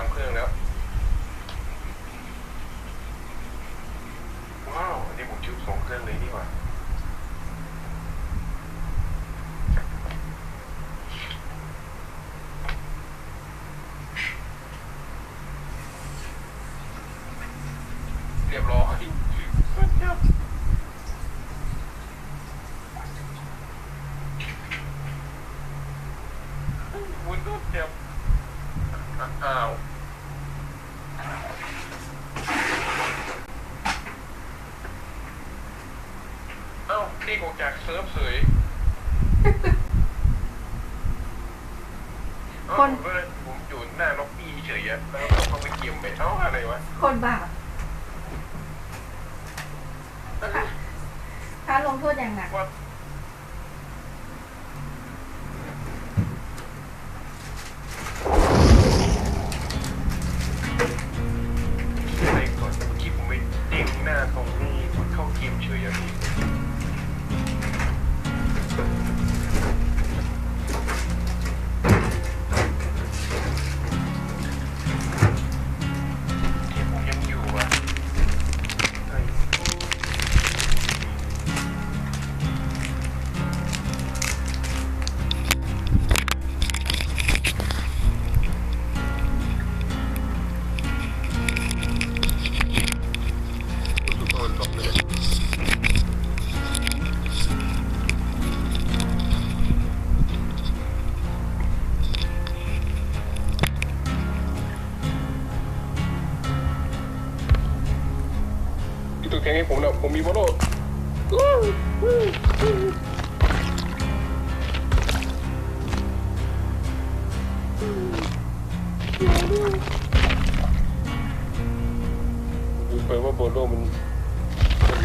ามเครื่องแล้วาวอันนี้ผมชุบสองเครื่องเลยนี่หว่า เรียบร้อยสุดยอดวุ้นก็เจ็บอ้าวเอ้านี่ออกจากเซิร์ฟเฉย เอ้าผมก็เลยผมอยู่หน้าล็อบบี้เฉยอะแล้วก็เข้าไปเกมไปเอ้าอะไรวะคนบาปค่ะถ้าลงโทษอย่างหนักว่า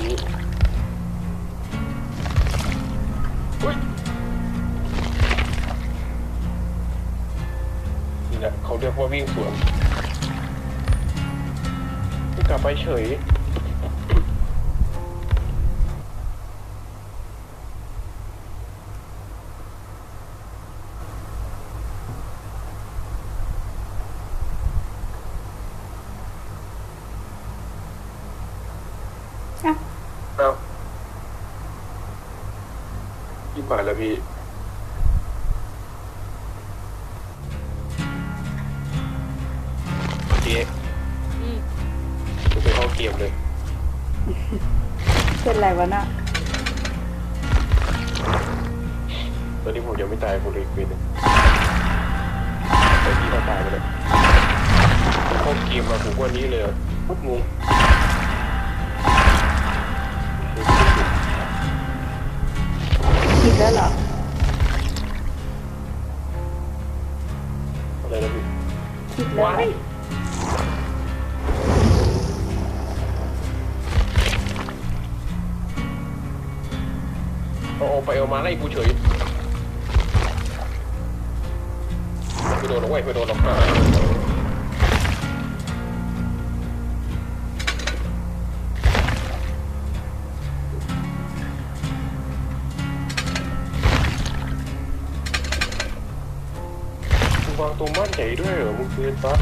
นี่แหละเขาเรียกว่าวิ่งสวนกลับไปเฉย เข้าเกมเลยเป็นไรวะน่ะตอนนี้ผมยังไม่ตายผมเลยอีกปีหนึงแต่พี่ก็ตายไปเลยผมเข้าเกมมาผมกว่านี้เลยอะโคตรงงผิดแล้วเหรออะไรนะพี่ผิดแล้ว เอาเอาไปเอามาไล่กูเฉยไม่โดนหรอกเว้ยไม่โดนหรอกวางตรงบ้านใหญ่ด้วยเหรอมึงเกินปะ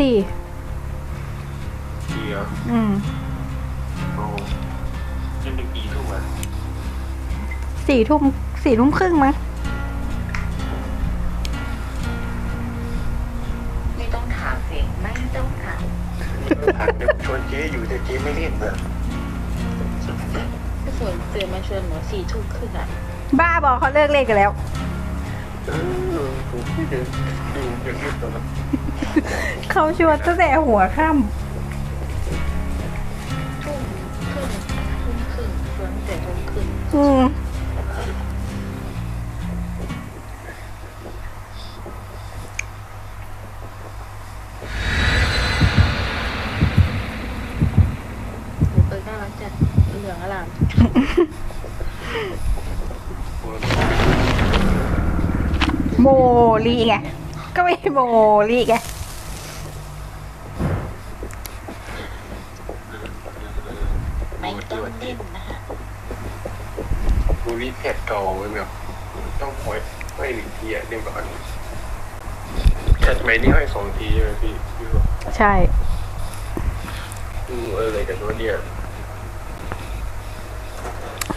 สี่กี่เหรออืมโอ้เล่นเป็นกี่ทุ่มอะสี่ทุ่มสี่ทุ่มครึ่งมั้งไม่ต้องถามสิไม่ต้องถามผ่านเดี๋ยวชวนเจ๊อยู่แต่เจ๊ไม่เล่นนะถ้าส่วนเสือมาชวนหนูสี่ทุ่มครึ่งอะบ้าบอกเขาเลิกเล่นกันแล้ว เออผมไม่เดินดูอย่างนี้ตอนนั้น เขาชวนตั้งแต่หัวค่ทุ่มครึ่งทุ่มครึ่งชวนตั้งแต่ทุ่มครึ่งำอืมหนูเปิดน่ารักจัดเหลืองอลามโอ้โมลีไงก็ไม่โมลีไง ไม่ ต้องเล่นนะฮะบูรีเพจเก่าไว้แบบต้องคอยให้หนึ่งทีอะเรียบร้อยแคทไหมนี่ให้สองทีใช่ไหมพี่พี่บอกใช่อืมเอออะไรกันวะเนี่ย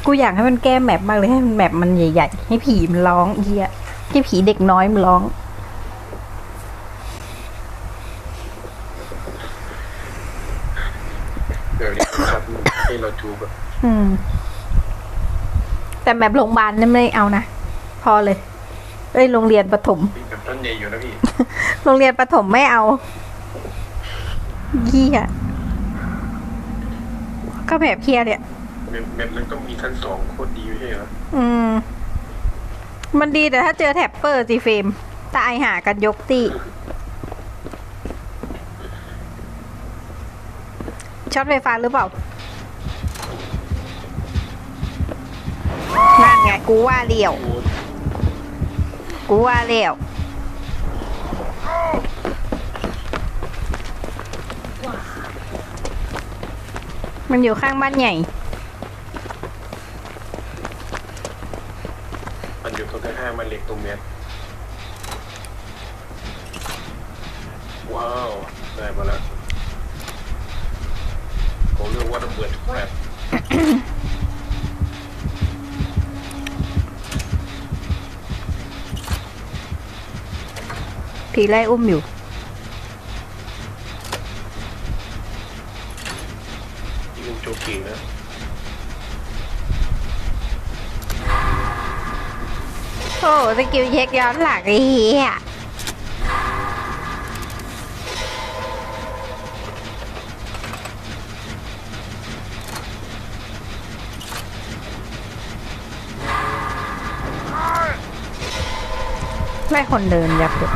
กูอยากให้มันแก้แมปมากเลยให้มันแมปมันใหญ่ๆให้ผีมันร้องเฮียให้ผีเด็กน้อยมันร้อง เดี๋ยวนี้ครับให้เราจูแบบ อืม แต่แมปโรงพยาบาลนี่ไม่เอานะ พอเลย เอ้ยโรงเรียนประถมพี่แบบต้นใหญ่อยู่นะพี่ โรงเรียนประถมไม่เอาเฮียก็แบบเฮียเนี่ยเมมเมมนั้นก็มีชั้นสองโคตรดีไม่ใช่เหรอ อืม มันดีแต่ถ้าเจอแท็ปเปอร์สิเฟรมตายหากันยกตีช็อตไฟฟ้าหรือเปล่า นั่นไง กูว่าเลี้ยวโอ้กูว่าเลี้ยวมันอยู่ข้างบ้านใหญ่ มันอยู่ตรงข้างๆมันเหล็กตรงเนี้ยว้าว ได้มาแล้วเขาเรียกว่าระเบิดแฟล ผีไล่อุ้มอยู่ ยิงโจกิงนะโอ้สกิลเช็คย้อนหลังไอ้เหี้ยไม่คนเดินยับเลย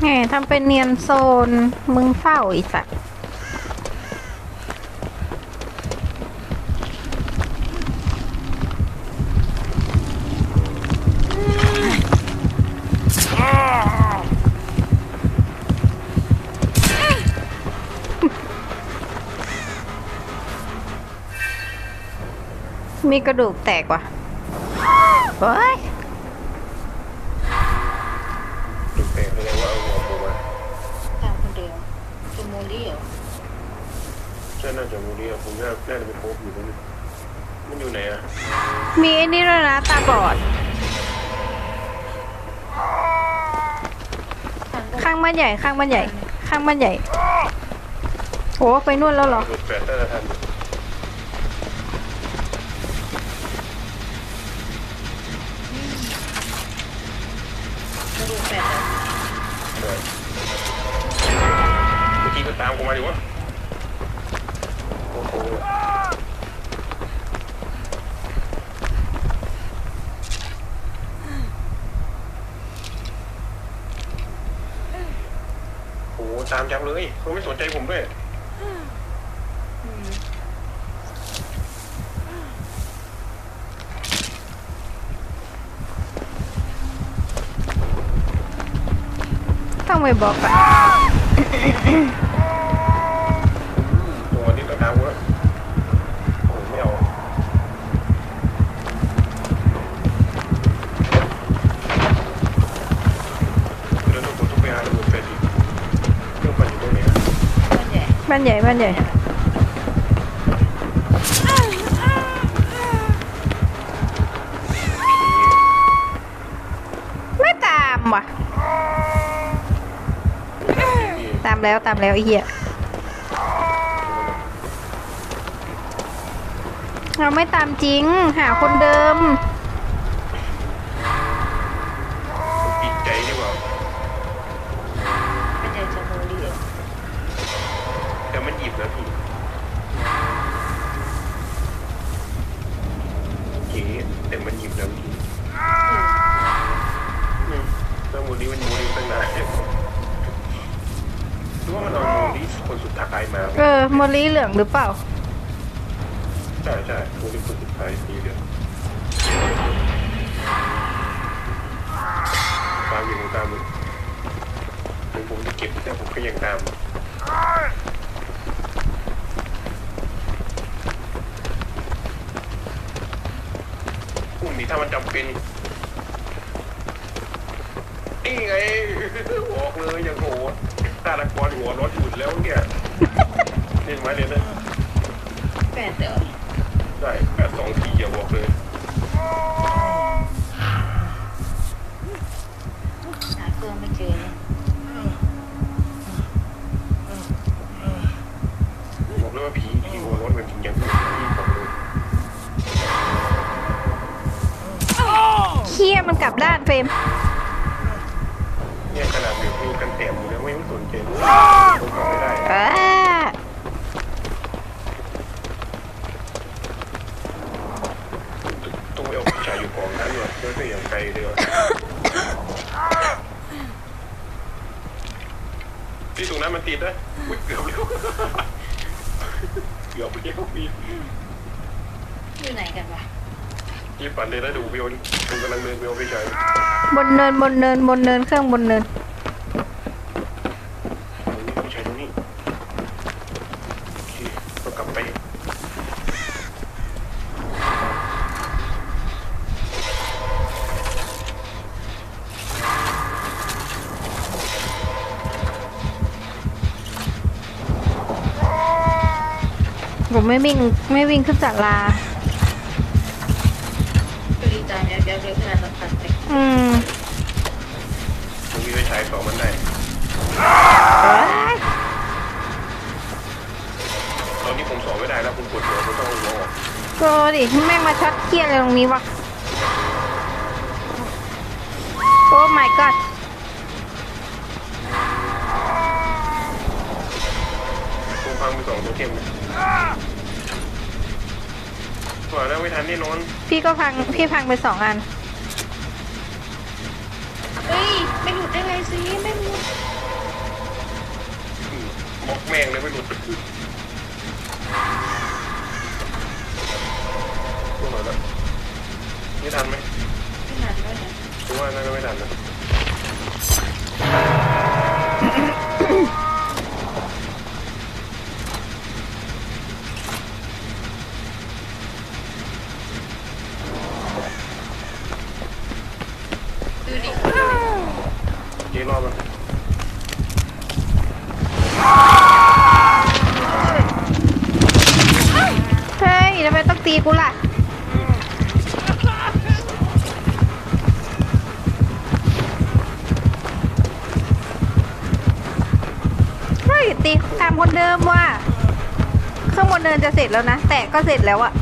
แหมทำเป็นเนียนโซน มึงเฝ้าอีสัตว์มีกระดูกแตกว่ะเฮ้ย ใช่น่าจะมูนี่ผมน่าน่าจะเป็นโป๊บอยู่ตรงนี้มันอยู่ไหนอะมีไอ้นี่ด้วยนะตาบอดทางก็ข้างบ้านใหญ่ ข้างบ้านใหญ่ ข้างบ้านใหญ่โอ้ไปนู่นแล้วเหรอเปิดแฟลชได้ทันกระดูกแปดอะเลยเมื่อกี้ก็ตามกูมาดิวะ โอ้โหตามจังเลยเขาไม่สนใจผมด้วยอืมต้องไปบอกอะ บ้านใหญ่บ้านใหญ่บ้านใหญ่ไม่ตามว่ะ ตามแล้วตามแล้วไอ้เหี้ยเราไม่ตามจริง หาคนเดิม มอลีเหลืองหรือเปล่า ใช่ใช่มูนี้คนสุดท้ายสีเหลืองตามอยู่ตามอยู่ถึงผมจะเก็บแต่ผมก็ยังตามพรุ่งนี้ถ้ามันจำเป็นนี่ไงบอกเลยอย่างโหดตาละกรหัวรถหยุดแล้วเนี่ย เล่นไหมเลยนะแปดเดี๋ยวได้แปดสองทีอย่าบอกเลยหาเครื่องไม่เจอเนี่ยบอกเลยว่าผีผีหัวรถมันจริงอย่างที่บอกเลยเคียมันกลับด้านเฟรมเนี่ยขนาดเดี๋ยวมีกันแต้มอยู่แล้วไม่สนใจเลยผมทำไม่ได้อ่าต้องไปเอาผู้ชายอยู่ก องนั้นเลยด้วยไปอย่างไกลเลยว่ะที่ตรงนั้นมันติดนะอุ๊ยเกือบเล้วเกือบไปีอยู่ไหนกันวะที่ปั่นเลยนะดูวิวดิมันกำลังเดินวิวไปใช้บนเนินบนเนินบนเนินเครื่องบนเนิน ไม่วิ่งไม่วิ่งขึ้นศาลาคือดีใจเดี๋ยวเดี๋ยวเดี๋ยวขนาดเราตัดไปอืมตรงนี้ไปใช้ต่อมันได้เอ้ยตอนนี้ผมสอบไม่ได้แล้วผมปวดหัวผมต้องเอาหัวออกโกดิแม่งมาช็อตเคียอะไรตรงนี้วะโอ้ my god ว่าแล้วไม่ทันแน่นอนพี่ก็พังพี่พังไปสองอัน เฮ้ยไม่หลุดได้ไงสิไม่หลุดอืมบล็อกแม่งเลยไม่หลุดพวกเราแล้วนี่ทันไหมไม่นานด้วยนะผมว่าน่าจะไม่ทันนะ ดูดิ เจ๊รอบมัน เฮ้ยทำไมต้องตี กูล่ะเฮ้ยตีตามคนเดิมว่ะเครื่องบนเดินจะเสร็จแล้วนะ แต่ก็เสร็จแล้วอะ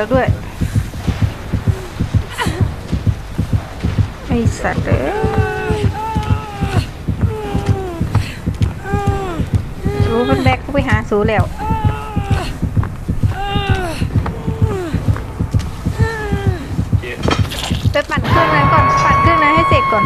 แล้วด้วย ไอสัตว์เอ้สูมันแบกกูไปหาสูแล้วไปปั่นเครื่องนั้นก่อน ปั่นเครื่องนั้นให้เสร็จก่อน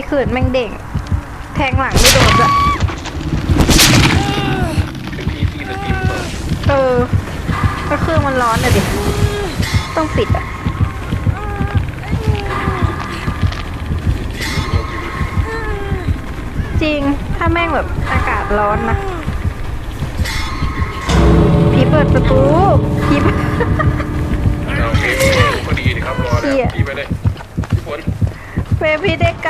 ไม่ขึ้นแม่งเด้งแทงหลังไม่โดนด้วยเป็นที่ที่สตรีมเปิดเออก็เครื่องมันร้อนอะดิ ต้องปิดอะจริง ถ้าแม่งแบบอากาศร้อนนะผีเปิดประตูผีเปิด เอาโอเคพอดีดีครับรอเหี้แล้วยพี่ไปเลยพี่ฝน เฟรมพี่ได้ก